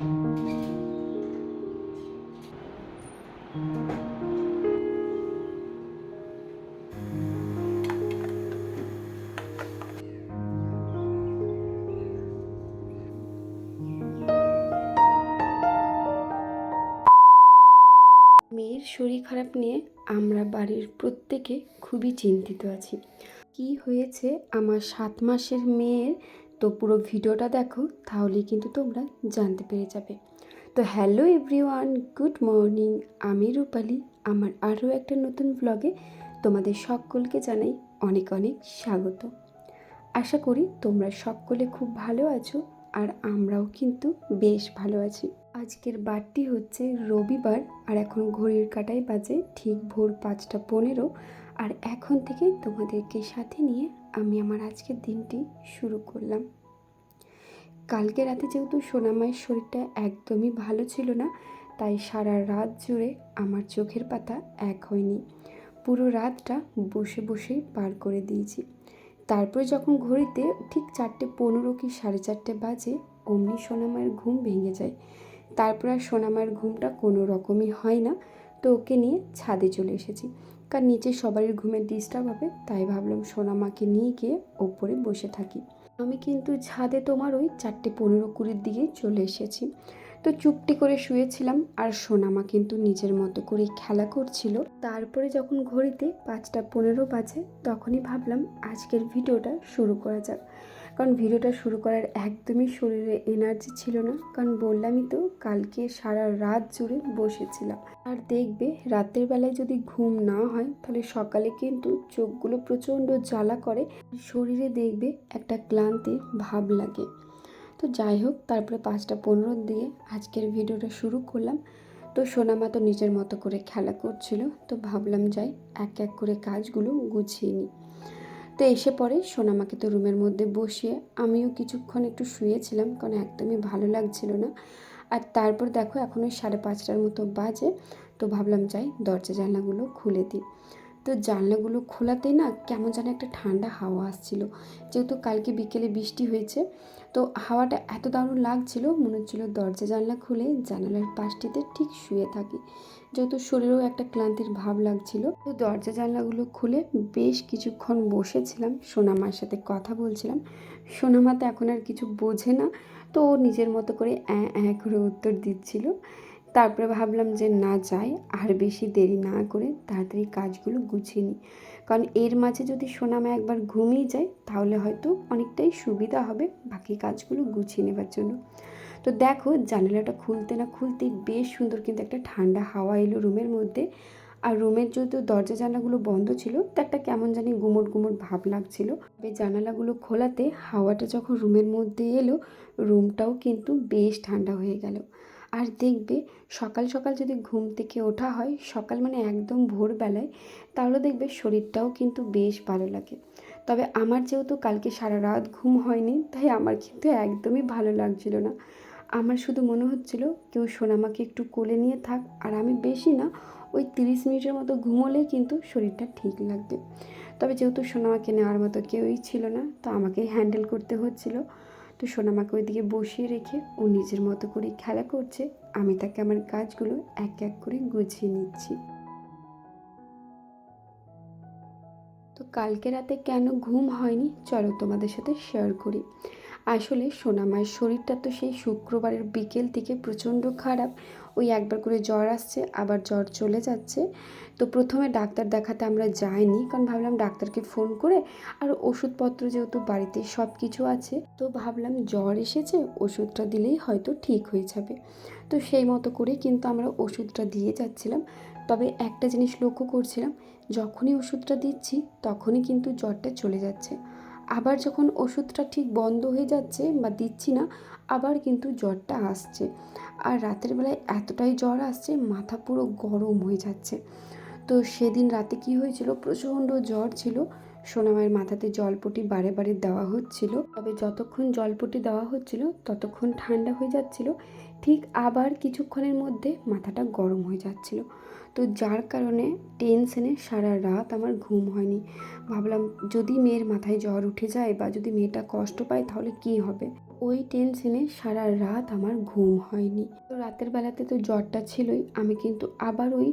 মেয়ের শরীর খারাপ নিয়ে আমরা বাড়ির প্রত্যেকে খুবই চিন্তিত আছি। কি হয়েছে? আমার সাত মাসের মেয়ের তো পুরো ভিডিওটা দেখো, তাহলেই কিন্তু তোমরা জানতে পেরে যাবে। তো হ্যালো এভরিওয়ান, গুড মর্নিং, আমি রূপালি। আমার আরও একটা নতুন ব্লগে তোমাদের সকলকে জানাই অনেক অনেক স্বাগত। আশা করি তোমরা সকলে খুব ভালো আছো আর আমরাও কিন্তু বেশ ভালো আছি। আজকের বারটি হচ্ছে রবিবার আর এখন ঘড়ির কাটায় বাজে ঠিক ভোর পাঁচটা পনেরো। আর এখন থেকে তোমাদেরকে সাথে নিয়ে আমি আমার আজকের দিনটি শুরু করলাম। কালকে রাতে যেহেতু সোনামায়ের শরীরটা একদমই ভালো ছিল না, তাই সারা রাত জুড়ে আমার চোখের পাতা এক হয়নি। পুরো রাতটা বসে বসেই পার করে দিয়েছি। তারপরে যখন ঘড়িতে ঠিক চারটে পনেরো কি সাড়ে চারটে বাজে, অমনি সোনামায়ের ঘুম ভেঙে যায়। তারপর আর সোনামায়ের ঘুমটা কোনো রকমই হয় না, তো ওকে নিয়ে ছাদে চলে এসেছি। কারণ নিচে সবারই ঘুমের ডিস্টার্ব হবে, তাই ভাবলাম সোনামাকে নিয়ে গিয়ে ওপরে বসে থাকি। আমি কিন্তু ছাদে তোমার ওই চারটে পনেরো কুড়ির দিকে চলে এসেছি। তো চুপটি করে শুয়েছিলাম আর সোনামা কিন্তু নিজের মতো করে খেলা করছিল। তারপরে যখন ঘড়িতে পাঁচটা পনেরো বাজে, তখনই ভাবলাম আজকের ভিডিওটা শুরু করা যাক। কারণ ভিডিওটা শুরু করার একদমই শরীরে এনার্জি ছিল না। কারণ বললামই তো, কালকে সারা রাত জুড়ে বসেছিলাম। আর দেখবে, রাতের বেলায় যদি ঘুম না হয়, তাহলে সকালে কিন্তু চোখগুলো প্রচণ্ড জ্বালা করে। শরীরে দেখবে একটা ক্লান্তির ভাব লাগে। তো যাই হোক, তারপরে পাঁচটা পনেরো দিয়ে আজকের ভিডিওটা শুরু করলাম। তো সোনামা তো নিজের মতো করে খেলা করছিল। তো ভাবলাম যাই, এক এক করে কাজগুলো গুছিয়ে নিই। তো এসে পরে সোনামাকে তো রুমের মধ্যে বসিয়ে আমিও কিছুক্ষণ একটু শুয়েছিলাম কারণ একদমই ভালো লাগছিল না। আর তারপর দেখো এখন ওই সাড়ে পাঁচটার মতো বাজে, তো ভাবলাম চাই দরজা জানলাগুলো খুলে দিই। তো জানলাগুলো খোলাতেই না কেমন যেন একটা ঠান্ডা হাওয়া আসছিল। যেহেতু কালকে বিকেলে বৃষ্টি হয়েছে, তো হাওয়াটা এত দারুণ লাগছিল, মনে হচ্ছিল দরজা জানলা খুলে জানালার পাশটিতে ঠিক শুয়ে থাকি। যেহেতু শরীরেও একটা ক্লান্তির ভাব লাগছিল, তো দরজা জানলাগুলো খুলে বেশ কিছুক্ষণ বসেছিলাম। সোনামার সাথে কথা বলছিলাম। সোনামা তো এখন আর কিছু বোঝে না, তো ও নিজের মতো করে অ্যাঁ অ্যাঁ করে উত্তর দিচ্ছিল। তারপরে ভাবলাম যে না যাই, আর বেশি দেরি না করে তাড়াতাড়ি কাজগুলো গুছিয়ে নিই। কারণ এর মাঝে যদি সোনামা একবার ঘুমিয়ে যায়, তাহলে হয়তো অনেকটাই সুবিধা হবে বাকি কাজগুলো গুছিয়ে নেবার জন্য। তো দেখো, জানালাটা খুলতে না খুলতেই বেশ সুন্দর কিন্তু একটা ঠান্ডা হাওয়া এলো রুমের মধ্যে। আর রুমের যেহেতু দরজা জানালাগুলো বন্ধ ছিল, তো একটা কেমন জানি গুমট গুমট ভাব লাগছিল। তবে জানালাগুলো খোলাতে হাওয়াটা যখন রুমের মধ্যে এলো, রুমটাও কিন্তু বেশ ঠান্ডা হয়ে গেল। আর দেখবে সকাল সকাল যদি ঘুম থেকে ওঠা হয়, সকাল মানে একদম ভোরবেলায়, তাহলে দেখবে শরীরটাও কিন্তু বেশ ভালো লাগে। তবে আমার যেহেতু কালকে সারা রাত ঘুম হয়নি, তাই আমার কিন্তু একদমই ভালো লাগছিল না। আমার শুধু মনে হচ্ছিল, কেউ সোনামাকে একটু কোলে নিয়ে থাক, আর আমি বেশি না, ওই তিরিশ মিনিটের মতো ঘুমোলেই কিন্তু শরীরটা ঠিক লাগবে। তবে যেহেতু সোনামাকে নেওয়ার মতো কেউই ছিল না, তো আমাকেই হ্যান্ডেল করতে হচ্ছিল। তো সোনামাকে ওইদিকে বসিয়ে রেখে ও নিজের মতো করে খেলা করছে। আমি তাকে আমার কাজগুলো এক এক করে গুছিয়ে নিচ্ছি। তো কালকে রাতে কেন ঘুম হয়নি? চলো তোমাদের সাথে শেয়ার করি। আসলে সোনামায়ের শরীরটা তো সেই শুক্রবারের বিকেল থেকে প্রচণ্ড খারাপ। ওই একবার করে জ্বর আসছে, আবার জ্বর চলে যাচ্ছে। তো প্রথমে ডাক্তার দেখাতে আমরা যাইনি, কারণ ভাবলাম ডাক্তারকে ফোন করে আর ওষুধপত্র যেহেতু বাড়িতে সব কিছু আছে, তো ভাবলাম জ্বর এসেছে, ওষুধটা দিলেই হয়তো ঠিক হয়ে যাবে। তো সেই মতো করে কিন্তু আমরা ওষুধটা দিয়ে যাচ্ছিলাম। তবে একটা জিনিস লক্ষ্য করছিলাম, যখনই ওষুধটা দিচ্ছি তখনই কিন্তু জ্বরটা চলে যাচ্ছে। আবার যখন ওষুধটা ঠিক বন্ধ হয়ে যাচ্ছে বা দিচ্ছি না, আবার কিন্তু জ্বরটা আসছে। আর রাতের বেলায় এতটাই জ্বর আসছে, মাথা পুরো গরম হয়ে যাচ্ছে। তো সেদিন রাতে কি হয়েছিল? প্রচণ্ড জ্বর ছিল। সোনামায়ের মাথাতে জলপটি বারে বারে দেওয়া হচ্ছিল। তবে যতক্ষণ জলপটি দেওয়া হচ্ছিল, ততক্ষণ ঠান্ডা হয়ে যাচ্ছিল। ঠিক আবার কিছুক্ষণের মধ্যে মাথাটা গরম হয়ে যাচ্ছিল। তো যার কারণে টেনশনে সারা রাত আমার ঘুম হয়নি। ভাবলাম যদি মেয়ের মাথায় জ্বর উঠে যায় বা যদি মেয়েটা কষ্ট পায় তাহলে কি হবে? ওই টেনশনে সারা রাত আমার ঘুম হয়নি। তো রাতের বেলাতে তো জ্বরটা ছিলই, আমি কিন্তু আবার ওই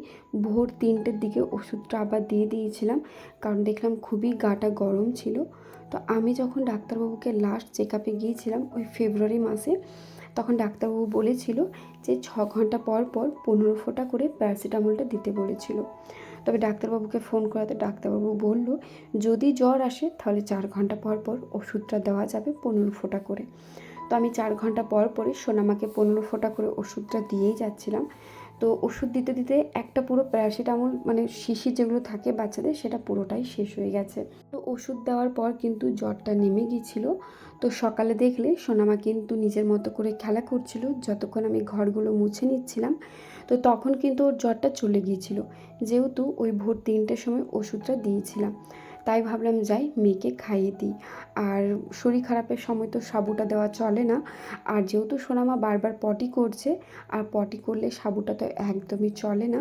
ভোর তিনটের দিকে ওষুধটা আবার দিয়ে দিয়েছিলাম, কারণ দেখলাম খুবই গাটা গরম ছিল। তো আমি যখন ডাক্তারবাবুকে লাস্ট চেক আপে গিয়েছিলাম, ওই ফেব্রুয়ারি মাসে তখন ডাক্তারবাবু বলেছিল যে ছ ঘণ্টা পর পর পনেরো ফোঁটা করে প্যারাসিটামলটা দিতে বলেছিল। তবে ডাক্তারবাবুকে ফোন করাতে ডাক্তারবাবু বলল, যদি জ্বর আসে তাহলে চার ঘণ্টা পর পর ওষুধটা দেওয়া যাবে পনেরো ফোঁটা করে। তো আমি চার ঘণ্টা পর পরে সোনামাকে পনেরো ফোঁটা করে ওষুধটা দিয়েই যাচ্ছিলাম। তো ওষুধ দিতে দিতে একটা পুরো প্যারাসিটামল মানে শিশি যেগুলো থাকে বাচ্চাদের, সেটা পুরোটাই শেষ হয়ে গেছে। তো ওষুধ দেওয়ার পর কিন্তু জ্বরটা নেমে গিয়েছিল। তো সকালে দেখলে সোনামা কিন্তু নিজের মতো করে খেলা করছিল, যতক্ষণ আমি ঘরগুলো মুছে নিচ্ছিলাম। তো তখন কিন্তু ওর জ্বরটা চলে গিয়েছিল। যেহেতু ওই ভোর তিনটের সময় ওষুধটা দিয়েছিলাম। তাই ভাবলাম যাই মেয়েকে খাইয়ে দিই। আর শরীর খারাপের সময় তো সাবুটা দেওয়া চলে না। আর যেহেতু সোনামা বারবার পটি করছে, আর পটি করলে সাবুটা তো একদমই চলে না,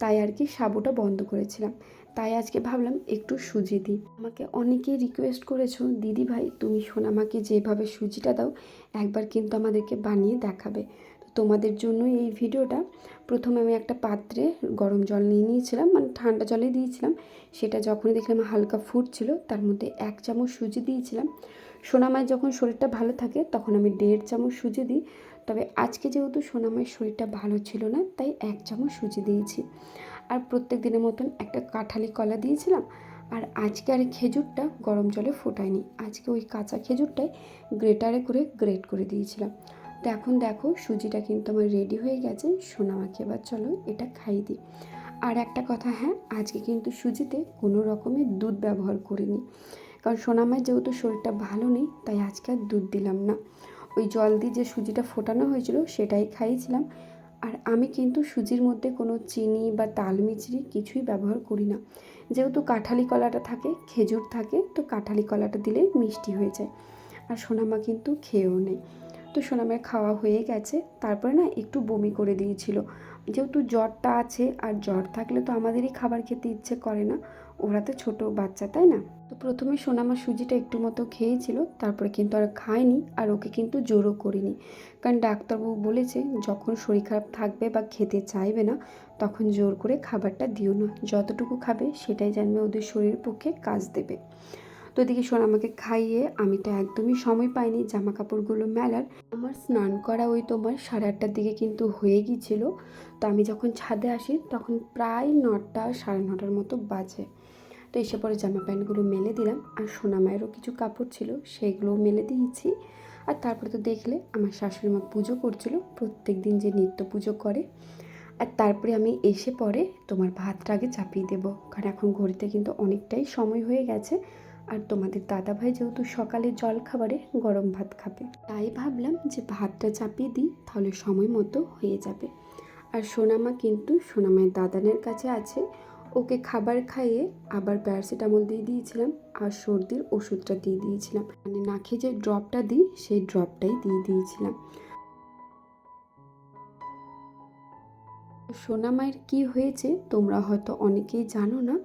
তাই আর কি সাবুটা বন্ধ করেছিলাম। তাই আজকে ভাবলাম একটু সুজি দিই। আমাকে অনেকেই রিকোয়েস্ট করেছ, দিদি ভাই, তুমি সোনামাকে যেভাবে সুজিটা দাও, একবার কিন্তু আমাদেরকে বানিয়ে দেখাবে। তোমাদের জন্যই এই ভিডিওটা। প্রথমে আমি একটা পাত্রে গরম জল নিয়ে নিয়েছিলাম মানে ঠান্ডা জলে দিয়েছিলাম। সেটা যখনই দেখলাম হালকা ফুটছিল, তার মধ্যে এক চামচ সুজি দিয়েছিলাম। সোনামায় যখন শরীরটা ভালো থাকে, তখন আমি দেড় চামচ সুজি দিই। তবে আজকে যেহেতু সোনামায়ের শরীরটা ভালো ছিল না, তাই এক চামচ সুজি দিয়েছি। আর প্রত্যেক দিনের মতন একটা কাঁঠালি কলা দিয়েছিলাম, আর আজকে আর খেজুরটা গরম জলে ফোটায়নি। আজকে ওই কাঁচা খেজুরটাই গ্রেটারে করে গ্রেট করে দিয়েছিলাম। তো এখন দেখো সুজিটা কিন্তু আমার রেডি হয়ে গেছে। সোনামাকে এবার চলো এটা খাইয়ে দিই। আর একটা কথা হ্যাঁ আজকে কিন্তু সুজিতে কোনো রকমের দুধ ব্যবহার করিনি। কারণ সোনামার যেহেতু শরীরটা ভালো নেই, তাই আজকে আর দুধ দিলাম না। ওই জল দিয়ে যে সুজিটা ফোটানো হয়েছিল সেটাই খাইয়েছিলাম। আর আমি কিন্তু সুজির মধ্যে কোনো চিনি বা তাল মিছরি কিছুই ব্যবহার করি না। যেহেতু কাঁঠালি কলাটা থাকে, খেজুর থাকে, তো কাঁঠালি কলাটা দিলেই মিষ্টি হয়ে যায়। আর সোনামা কিন্তু খেয়েও নেই। তো সোনামের খাওয়া হয়ে গেছে। তারপরে না একটু বমি করে দিয়েছিল। যেহেতু জ্বরটা আছে আর জ্বর থাকলে তো আমাদেরই খাবার খেতে ইচ্ছে করে না। ওরা তো ছোটো বাচ্চা, তাই না? তো প্রথমে সোনামা সুজিটা একটু মতো খেয়েছিল, তারপরে কিন্তু আর খায়নি আর ওকে কিন্তু জোরও করিনি। কারণ ডাক্তারবাবু বলেছে, যখন শরীর খারাপ থাকবে বা খেতে চাইবে না, তখন জোর করে খাবারটা দিও না। যতটুকু খাবে সেটাই জানবে ওদের শরীরের পক্ষে কাজ দেবে। তো এদিকে শোন, আমাকে খাইয়ে আমি তো একদমই সময় পাইনি জামা কাপড়গুলো মেলার। আমার স্নান করা ওই তোমার সাড়ে আটটার দিকে কিন্তু হয়ে গিয়েছিল। তো আমি যখন ছাদে আসি তখন প্রায় নটা, সাড়ে নটার মতো বাজে। তো এসে পরে জামা প্যান্টগুলো মেলে দিলাম আর সোনা মায়েরও কিছু কাপড় ছিল সেইগুলোও মেলে দিয়েছি। আর তারপরে তো দেখলে আমার শাশুড়ি মা পুজো করছিল, প্রত্যেক দিন যে নিত্য পুজো করে। আর তারপরে আমি এসে পরে তোমার ভাতটা আগে চাপিয়ে দেবো, কারণ এখন ঘড়িতে কিন্তু অনেকটাই সময় হয়ে গেছে। আর তোমাদের দাদাভাই যেহেতু সকালে জল খাবারে গরম ভাত খাবে, তাই ভাবলাম যে ভাতটা চাপিয়ে দিই, তাহলে সময় মতো হয়ে যাবে। আর সোনামা কিন্তু সোনামায়ের দাদানের কাছে আছে, ওকে খাবার খাইয়ে আবার প্যারাসিটামল দিয়ে দিয়েছিলাম আর সর্দির ওষুধটা দিয়ে দিয়েছিলাম। মানে নাকে যে ড্রপটা দিই, সেই ড্রপটাই দিয়ে দিয়েছিলাম। সোনামায়ের কি হয়েছে তোমরা হয়তো অনেকেই জানো না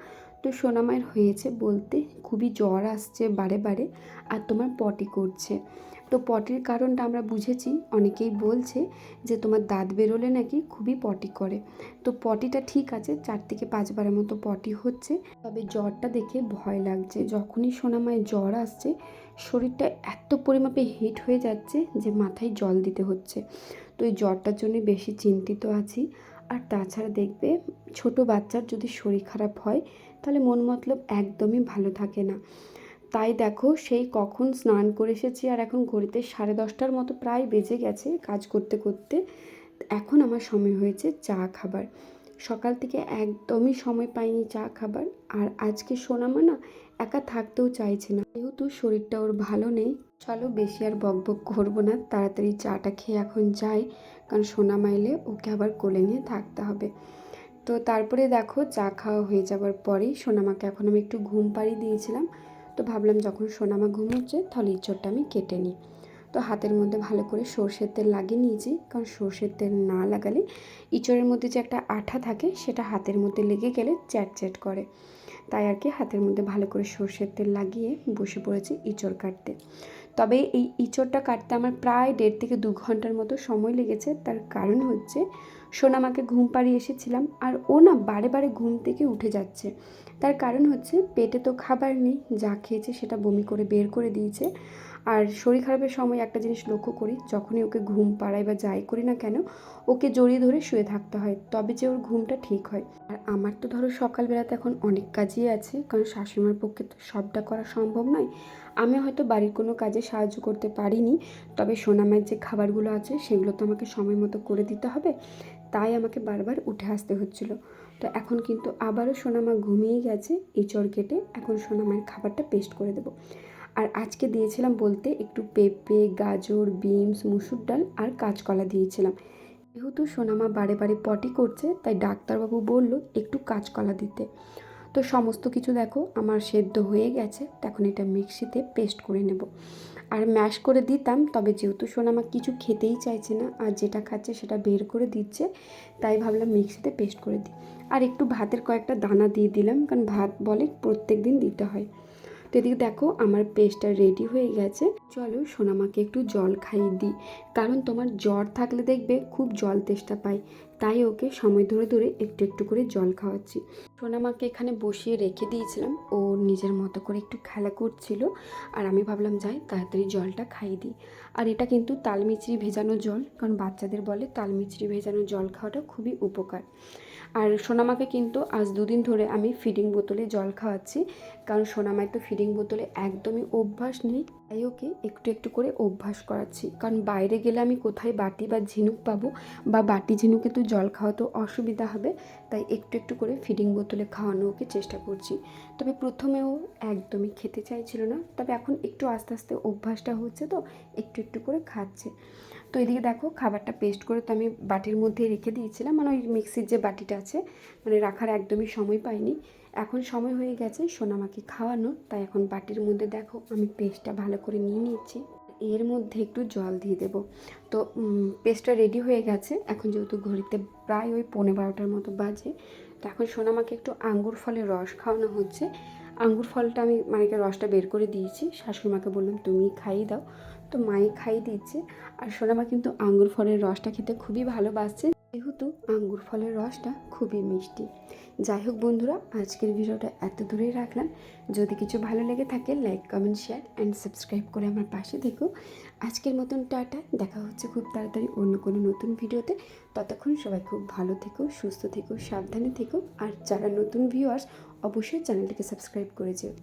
তো সোনামায়ের হয়েছে বলতে খুবই জ্বর আসছে বারে বারে আর তোমার পটি করছে। তো পটির কারণটা আমরা বুঝেছি, অনেকেই বলছে যে তোমার দাঁত বেরোলে নাকি খুবই পটি করে। তো পটিটা ঠিক আছে, চার থেকে পাঁচবারের মতো পটি হচ্ছে। তবে জ্বরটা দেখে ভয় লাগছে। যখনই সোনামায়ের জ্বর আসছে, শরীরটা এত পরিমাপে হিট হয়ে যাচ্ছে যে মাথায় জল দিতে হচ্ছে। তো এই জ্বরটার জন্য বেশি চিন্তিত আছি। আর তাছাড়া দেখবে ছোট বাচ্চার যদি শরীর খারাপ হয় তাহলে মন মতলব একদমই ভালো থাকে না। তাই দেখো সেই কখন স্নান করে এসেছি আর এখন ঘড়িতে সাড়ে দশটার মতো প্রায় বেজে গেছে কাজ করতে করতে। এখন আমার সময় হয়েছে চা খাবার। সকাল থেকে একদমই সময় পাইনি চা খাবার আর আজকে সোনামা না একা থাকতেও চাইছে না। যেহেতু শরীরটা ওর ভালো নেই, চলো বেশি আর বক বক করব না, তাড়াতাড়ি চাটা খেয়ে এখন যাই। কারণ সোনা মাইলে ওকে আবার কোলে নিয়ে থাকতে হবে। তো তারপরে দেখো চা খাওয়া হয়ে যাওয়ার পরেই সোনামাকে এখন আমি একটু ঘুম পাড়িয়ে দিয়েছিলাম। তো ভাবলাম যখন সোনামা ঘুমোচ্ছে তাহলে ইঁচড়টা আমি কেটে নিই। তো হাতের মধ্যে ভালো করে সর্ষের তেল লাগিয়ে নিয়েছি, কারণ সর্ষের তেল না লাগালে ইঁচড়ের মধ্যে যে একটা আঠা থাকে সেটা হাতের মধ্যে লেগে গেলে চ্যাট চ্যাট করে। তাই আর কি হাতের মধ্যে ভালো করে সর্ষের তেল লাগিয়ে বসে পড়েছি ইঁচড় কাটতে। তবে এই ইঁচড়টা কাটতে আমার প্রায় দেড় থেকে দু ঘণ্টার মতো সময় লেগেছে, তার কারণ হচ্ছে সোনামাকে ঘুম পাড়িয়ে এসেছিলাম আর ও না বারে বারে ঘুম থেকে উঠে যাচ্ছে। তার কারণ হচ্ছে পেটে তো খাবার নেই, যা খেয়েছে সেটা বমি করে বের করে দিয়েছে। আর শরীর খারাপের সময় একটা জিনিস লক্ষ্য করি, যখনই ওকে ঘুম পাড়াই বা যাই করি না কেন, ওকে জড়িয়ে ধরে শুয়ে থাকতে হয়, তবে যে ওর ঘুমটা ঠিক হয়। আর আমার তো ধরো সকালবেলাতে এখন অনেক কাজই আছে, কারণ শাশুড়িমার পক্ষে তো সবটা করা সম্ভব নয়। আমি হয়তো বাড়ির কোনো কাজে সাহায্য করতে পারিনি, তবে সোনামায়ের যে খাবারগুলো আছে, সেগুলো তো আমাকে সময় মতো করে দিতে হবে, তাই আমাকে বারবার উঠে আসতে হচ্ছিল। তো এখন কিন্তু আবারও সোনামা ঘুমিয়ে গেছে ইঁচড় কেটে এখন সোনামায়ের খাবারটা পেস্ট করে দেবো। আর আজকে দিয়েছিলাম বলতে একটু পেঁপে, গাজর, বিনস, মুসুর ডাল আর কাঁচকলা দিয়েছিলাম। যেহেতু সোনামা বারে বারে পটি করছে, তাই ডাক্তারবাবু বলল একটু কাঁচকলা দিতে। তো সমস্ত কিছু দেখো, আমার সেদ্ধ হয়ে গেছে তখন এটা মিক্সিতে পেস্ট করে নেব। আর ম্যাশ করে দিতাম, তবে যেহেতু সোনামা কিছু খেতেই চাইছে না, আর যেটা খাচ্ছে সেটা বের করে দিচ্ছে, তাই ভাবলাম মিক্সিতে পেস্ট করে দিই। আর একটু ভাতের কয়েকটা দানা দিয়ে দিলাম, কারণ ভাত বলে প্রত্যেক দিন দিতে হয়। তো এদিকে দেখো আমার পেস্টটা রেডি হয়ে গেছে। চলো সোনামাকে একটু জল খাইয়ে দিই। কারণ তোমার জ্বর থাকলে দেখবে খুব জল তেষ্টা পায়। তাই ওকে সময় ধরে ধরে একটু একটু করে জল খাওয়াচ্ছি। সোনামাকে এখানে বসিয়ে রেখে দিয়েছিলাম। ও নিজের মতো করে একটু খেলা করছিল। আর আমি ভাবলাম, যাই, তাড়াতাড়ি জলটা খাইয়ে দিই। আর এটা কিন্তু তালমিচড়ি ভেজানো জল। কারণ বাচ্চাদের বলে তালমিচড়ি ভেজানো জল খাওয়াটা খুবই উপকার। আর সোনামাকে কিন্তু আজ দুদিন ধরে আমি ফিডিং বোতলে জল খাওয়াচ্ছি। কারণ সোনামায় তো ফিডিং বোতলে একদমই অভ্যাস নেই। তাই ওকে একটু একটু করে অভ্যাস করাচ্ছি। কারণ বাইরে গেলে আমি কোথায় বাটি বা ঝিনুক পাবো বা বাটি ঝিনুকে তো জল খাওয়াতেও অসুবিধা হবে, তাই একটু একটু করে ফিডিং বোতলে খাওয়ানো ওকে চেষ্টা করছি। তবে প্রথমেও একদমই খেতে চাইছিল না। তবে এখন একটু আস্তে আস্তে অভ্যাসটা হচ্ছে তো, একটু একটু করে খাচ্ছে। তো এদিকে দেখো খাবারটা পেস্ট করে তো আমি বাটির মধ্যে রেখে দিয়েছিলাম। মানে ওই মিক্সির যে বাটিটা আছে মানে রাখার একদমই সময় পাইনি। এখন সময় হয়ে গেছে সোনামাকে খাওয়ানো। তাই এখন বাটির মধ্যে দেখো আমি পেস্টটা ভালো করে নিয়ে নিচ্ছি এর মধ্যে একটু জল দিয়ে দেবো। তো পেস্টটা রেডি হয়ে গেছে। এখন যেহেতু ঘড়িতে প্রায় ওই পনেরো বারোটার মতো বাজে, তো এখন সোনামাকে একটু আঙ্গুর ফলের রস খাওয়ানো হচ্ছে। আঙ্গুর ফলটা আমি মানে রসটা বের করে দিয়েছি। শাশুড়িমাকে বললাম তুমি খাইয়ে দাও। তো মায়ে খাইয়ে দিচ্ছে। আর সোনামা কিন্তু আঙ্গুর ফলের রসটা খেতে খুবই ভালোবাসছে। যেহেতু আঙ্গুর ফলের রসটা খুবই মিষ্টি। যাই হোক বন্ধুরা, আজকের ভিডিওটা এত দূরেই রাখলাম। যদি কিছু ভালো লেগে থাকে like comment share and subscribe করে আমার পাশে থেকো। আজকের মতন টাটা, দেখা হচ্ছে খুব তাড়াতাড়ি অন্য কোনো নতুন ভিডিওতে। ততক্ষণ সবাই খুব ভালো থেকো, সুস্থ থেকো, সাবধানে থেকো। আর যারা নতুন ভিউয়ার্স অবশ্যই চ্যানেলটিকে সাবস্ক্রাইব করে যেও।